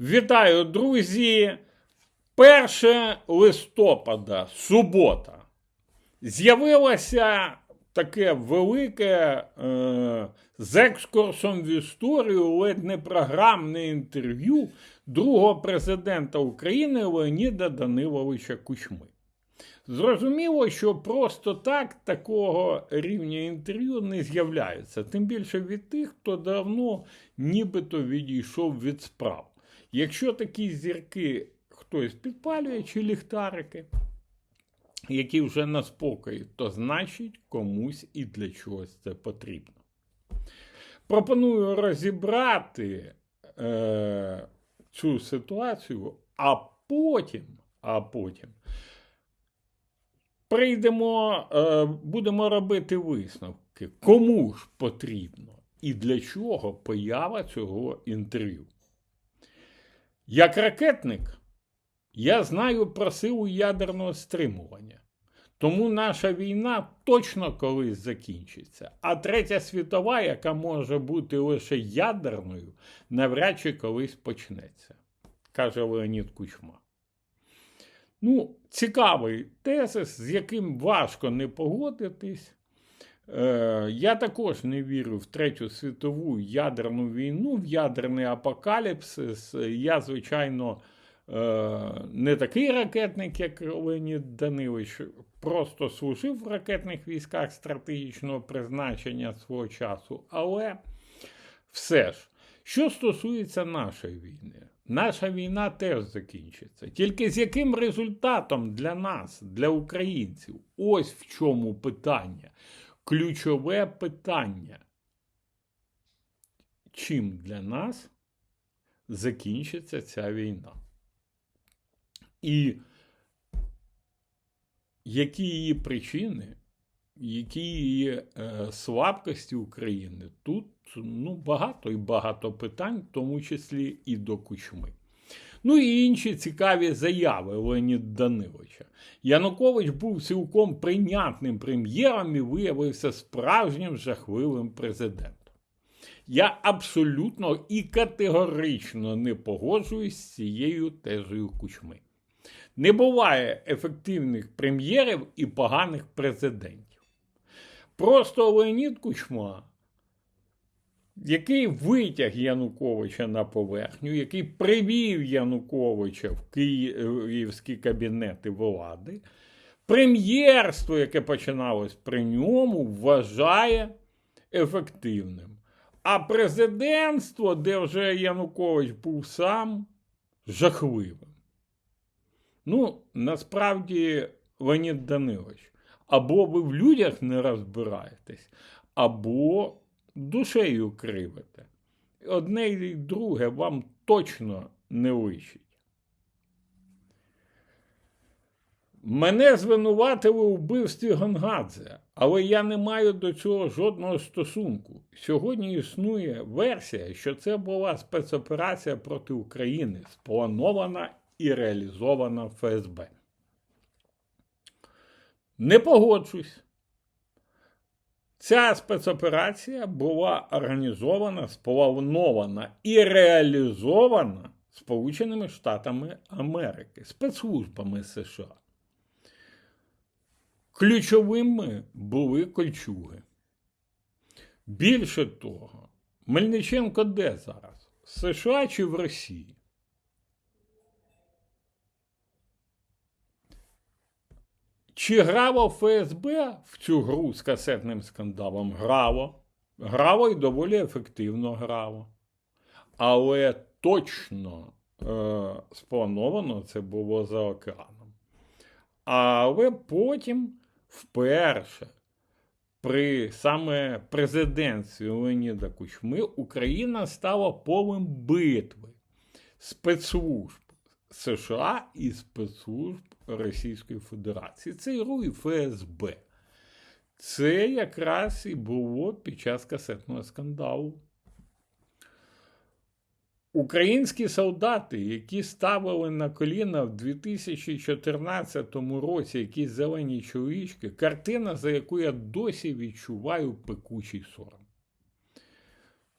Вітаю, друзі! 1 листопада, субота. З'явилося таке велике е, з екскурсом в історію, ледь не програмне інтерв'ю другого президента України Леоніда Даниловича Кучми. Зрозуміло, що просто так такого рівня інтерв'ю не з'являється, тим більше від тих, хто давно нібито відійшов від справ. Якщо такі зірки хтось підпалює чи ліхтарики, які вже на спокої, то значить комусь і для чогось це потрібно. Пропоную розібрати е, цю ситуацію, а потім, а потім прийдемо, е, будемо робити висновки, кому ж потрібно і для чого поява цього інтерв'ю. Як ракетник, я знаю про силу ядерного стримування. Тому наша війна точно колись закінчиться. А третя світова, яка може бути лише ядерною, навряд чи колись почнеться, каже Леонід Кучма. Ну, цікавий тезис, з яким важко не погодитись. Е, я також не вірю в Третю світову ядерну війну, в ядерний апокаліпсис. Я, звичайно, е, не такий ракетник, як Леонід Данилович, просто служив в ракетних військах стратегічного призначення свого часу. Але все ж, що стосується нашої війни, наша війна теж закінчиться. Тільки з яким результатом для нас, для українців? Ось в чому питання ключове питання. Чим для нас закінчиться ця війна? І які її причини, які її е, слабкості України? Тут ну, багато і багато питань, в тому числі і до кучми. Ну і інші цікаві заяви Леоніда Даниловича. Янукович був цілком прийнятним прем'єром і виявився справжнім жахливим президентом. Я абсолютно і категорично не погоджуюсь з цією тезою кучми. Не буває ефективних прем'єрів і поганих президентів. Просто Леонід Кучма який витяг Януковича на поверхню, який привів Януковича в київські кабінети влади, прем'єрство, яке починалось при ньому, вважає ефективним. А президентство, де вже Янукович був сам, жахливим. Ну, насправді, Леонід Данилович, або ви в людях не розбираєтесь, або душею кривите. Одне і друге вам точно не личить. Мене звинуватили у вбивстві Гонгадзе, але я не маю до цього жодного стосунку. Сьогодні існує версія, що це була спецоперація проти України, спланована і реалізована ФСБ. Не погоджусь. Ця спецоперація була організована, спланована і реалізована Сполученими Штатами Америки, спецслужбами США. Ключовими були кольчуги. Більше того, Мельниченко де зараз? В США чи в Росії? Чи грало ФСБ в цю гру з касетним скандалом? Грало. Грало і доволі ефективно грало. Але точно е, сплановано це було за океаном. Але потім вперше при саме президентстві Леоніда Кучми Україна стала полем битви спецслужб США і спецслужб Російської Федерації. Це РУ ФСБ. Це якраз і було під час касетного скандалу. Українські солдати, які ставили на коліна в 2014 році якісь зелені чоловічки, картина, за яку я досі відчуваю пекучий сором.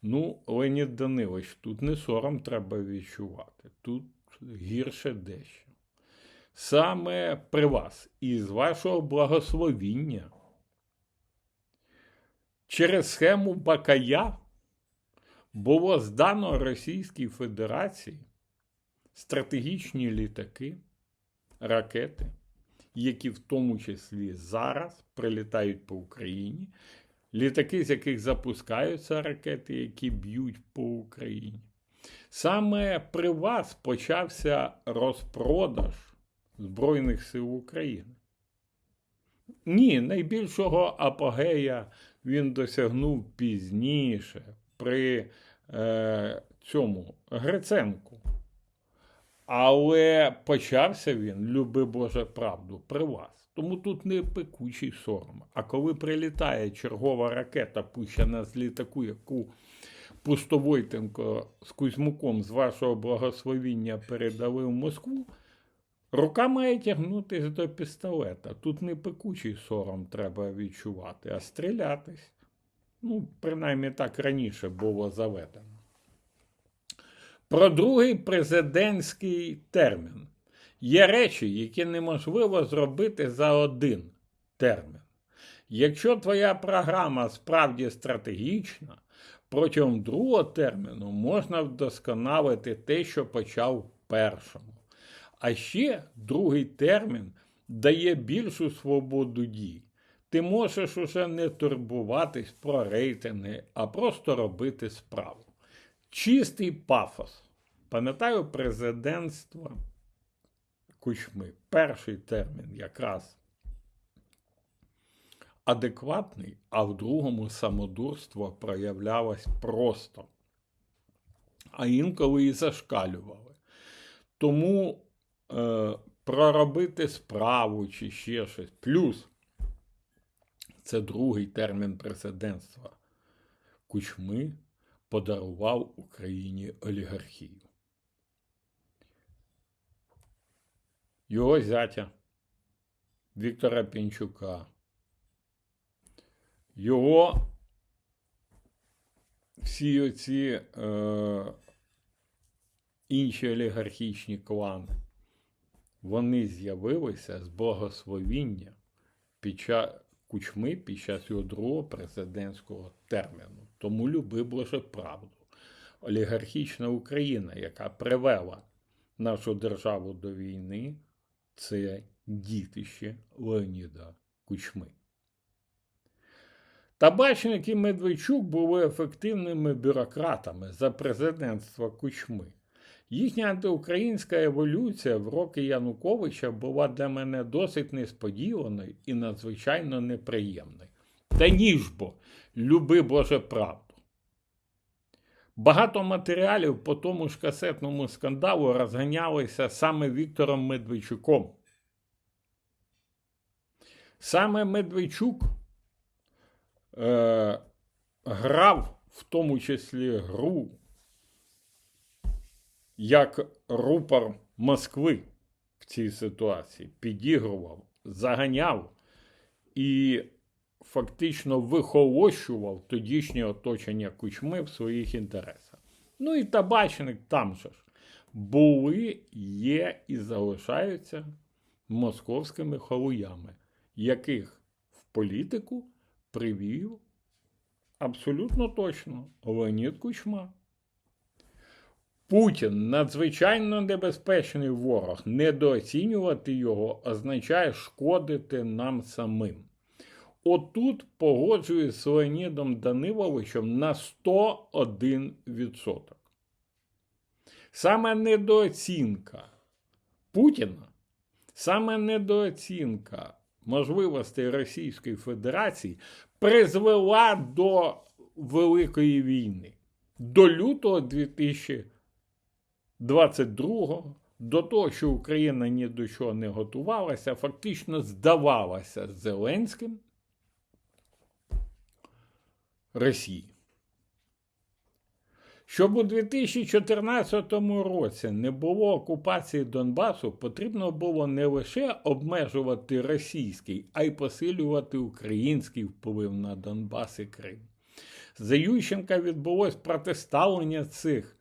Ну, Леонід Данилович, тут не сором треба відчувати. тут гірше дещо. Саме при вас і з вашого благословіння через схему Бакая було здано Російській Федерації стратегічні літаки, ракети, які в тому числі зараз прилітають по Україні, літаки, з яких запускаються ракети, які б'ють по Україні. Саме при вас почався розпродаж Збройних сил України. Ні, найбільшого апогея він досягнув пізніше при е, цьому Гриценку. Але почався він, люби Боже правду, при вас. Тому тут не пекучий сором. А коли прилітає чергова ракета, пущена з літаку, яку Пустовойтенко з Кузьмуком з вашого благословіння передали в Москву, рука має тягнутися до пістолета. Тут не пекучий сором треба відчувати, а стрілятись. Ну, принаймні так раніше було заведено. Про другий президентський термін. Є речі, які неможливо зробити за один термін. Якщо твоя програма справді стратегічна, протягом другого терміну можна вдосконалити те, що почав першому. А ще другий термін дає більшу свободу дій. Ти можеш уже не турбуватись про рейтинги, а просто робити справу. Чистий пафос. Пам'ятаю президентство Кучми. Перший термін якраз адекватний, а в другому самодурство проявлялось просто, а інколи і зашкалювали. Тому е, проробити справу чи ще щось. Плюс це другий термін президентства. Кучми подарував Україні олігархію. Його зятя Віктора Пінчука. Його всі оці е, інші олігархічні клани, вони з'явилися з благословіння під час кучми під час його другого президентського терміну. Тому люби Боже правду. Олігархічна Україна, яка привела нашу державу до війни, це дітище Леоніда Кучми. Табачник і Медведчук були ефективними бюрократами за президентства Кучми. Їхня антиукраїнська еволюція в роки Януковича була для мене досить несподіваною і надзвичайно неприємною. Та ніж бо, люби Боже правду. Багато матеріалів по тому ж касетному скандалу розганялися саме Віктором Медведчуком. Саме Медведчук е, грав в тому числі гру як рупор Москви в цій ситуації, підігрував, заганяв і фактично вихолощував тодішнє оточення кучми в своїх інтересах. Ну і табачник там же ж були, є і залишаються московськими халуями, яких в політику привів абсолютно точно Леонід Кучма. Путін надзвичайно небезпечний ворог. Недооцінювати його означає шкодити нам самим. Отут погоджуюсь з Леонідом Даниловичем на 101%. Саме недооцінка Путіна, саме недооцінка можливостей Російської Федерації призвела до Великої війни, до лютого 2022 до того, що Україна ні до чого не готувалася, фактично здавалася Зеленським Росії. Щоб у 2014 році не було окупації Донбасу, потрібно було не лише обмежувати російський, а й посилювати український вплив на Донбас і Крим. За Ющенка відбулось протиставлення цих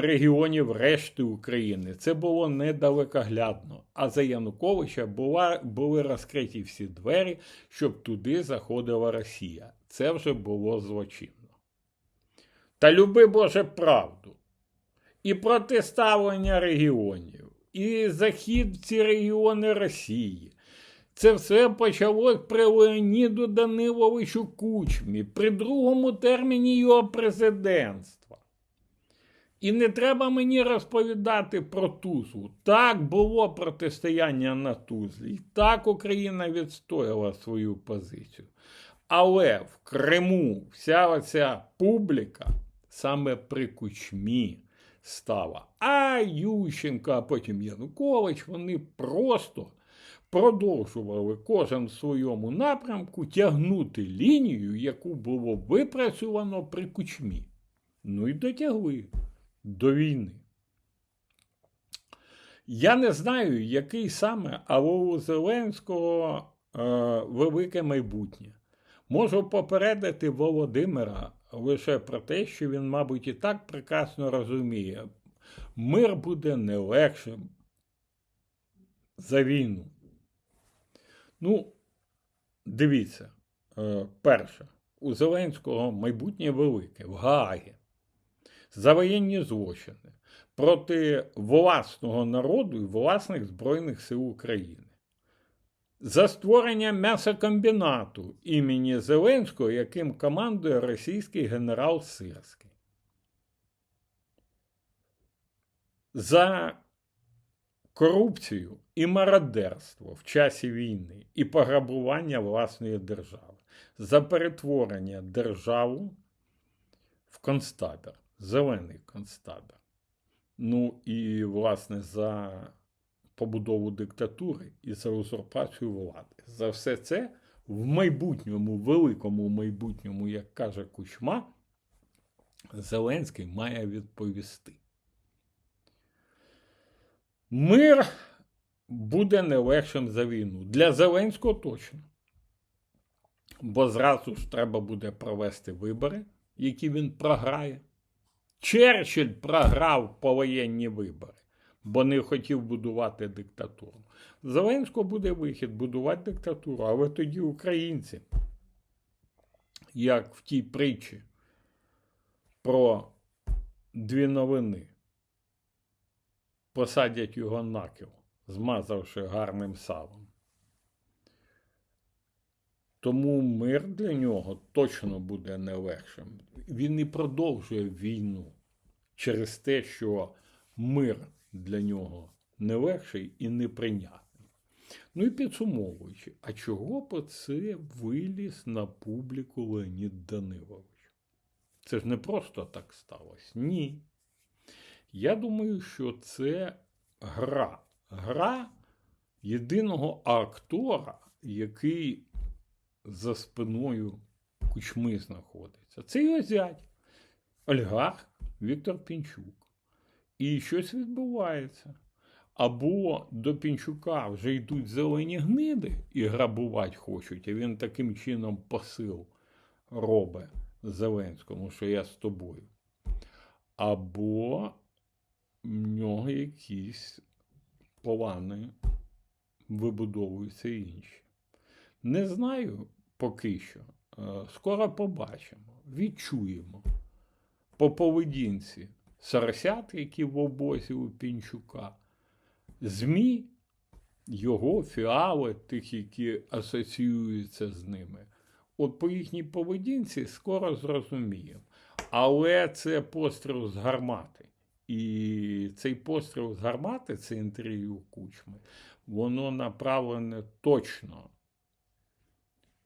регіонів решти України. Це було недалекоглядно. А за Януковича була, були розкриті всі двері, щоб туди заходила Росія. Це вже було злочинно. Та люби Боже правду. І протиставлення регіонів, і захід в ці регіони Росії. Це все почалось при Леоніду Даниловичу Кучмі, при другому терміні його президентства. І не треба мені розповідати про Тузлу. Так було протистояння на Тузлі. І так Україна відстояла свою позицію. Але в Криму вся оця публіка саме при Кучмі стала. А Ющенко, а потім Янукович, вони просто продовжували кожен в своєму напрямку тягнути лінію, яку було випрацьовано при Кучмі. Ну і дотягли до війни. Я не знаю, який саме, але у Зеленського е, велике майбутнє. Можу попередити Володимира лише про те, що він, мабуть, і так прекрасно розуміє, мир буде не легшим за війну. Ну, дивіться, е, перше, у Зеленського майбутнє велике в Гаагі за воєнні злочини проти власного народу і власних Збройних сил України. За створення м'ясокомбінату імені Зеленського, яким командує російський генерал Сирський. За корупцію і мародерство в часі війни і пограбування власної держави, за перетворення державу в концтабір, зелений концтабір. Ну і, власне, за побудову диктатури і за узурпацію влади. За все це в майбутньому, великому майбутньому, як каже Кучма, Зеленський має відповісти. Мир буде не легшим за війну. Для Зеленського точно. Бо зразу ж треба буде провести вибори, які він програє. Черчилль програв повоєнні вибори, бо не хотів будувати диктатуру. Зеленського буде вихід будувати диктатуру, але тоді українці, як в тій притчі про дві новини, посадять його накив, змазавши гарним салом. Тому мир для нього точно буде не легшим. Він і продовжує війну через те, що мир для нього не легший і неприйнятний. Ну і підсумовуючи, а чого б це виліз на публіку Леонід Данилович? Це ж не просто так сталося. Ні. Я думаю, що це гра. Гра єдиного актора, який за спиною кучми знаходиться. Це його зять, олігарх Віктор Пінчук. І щось відбувається. Або до Пінчука вже йдуть зелені гниди і грабувати хочуть, а він таким чином посил робить Зеленському, що я з тобою. Або в нього якісь плани вибудовуються інші. Не знаю поки що. Е, Скоро побачимо, відчуємо по поведінці соросят, які в обозі у Пінчука, ЗМІ, його фіали, тих, які асоціюються з ними. От по їхній поведінці скоро зрозуміємо. Але це постріл з гармати. І цей постріл з гармати, це інтерв'ю кучми, воно направлене точно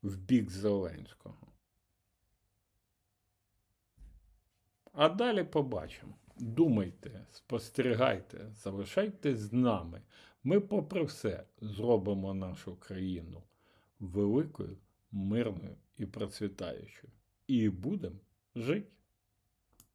в бік Зеленського. А далі побачимо. Думайте, спостерігайте, залишайтесь з нами. Ми, попри все, зробимо нашу країну великою, мирною і процвітаючою. І будемо жити.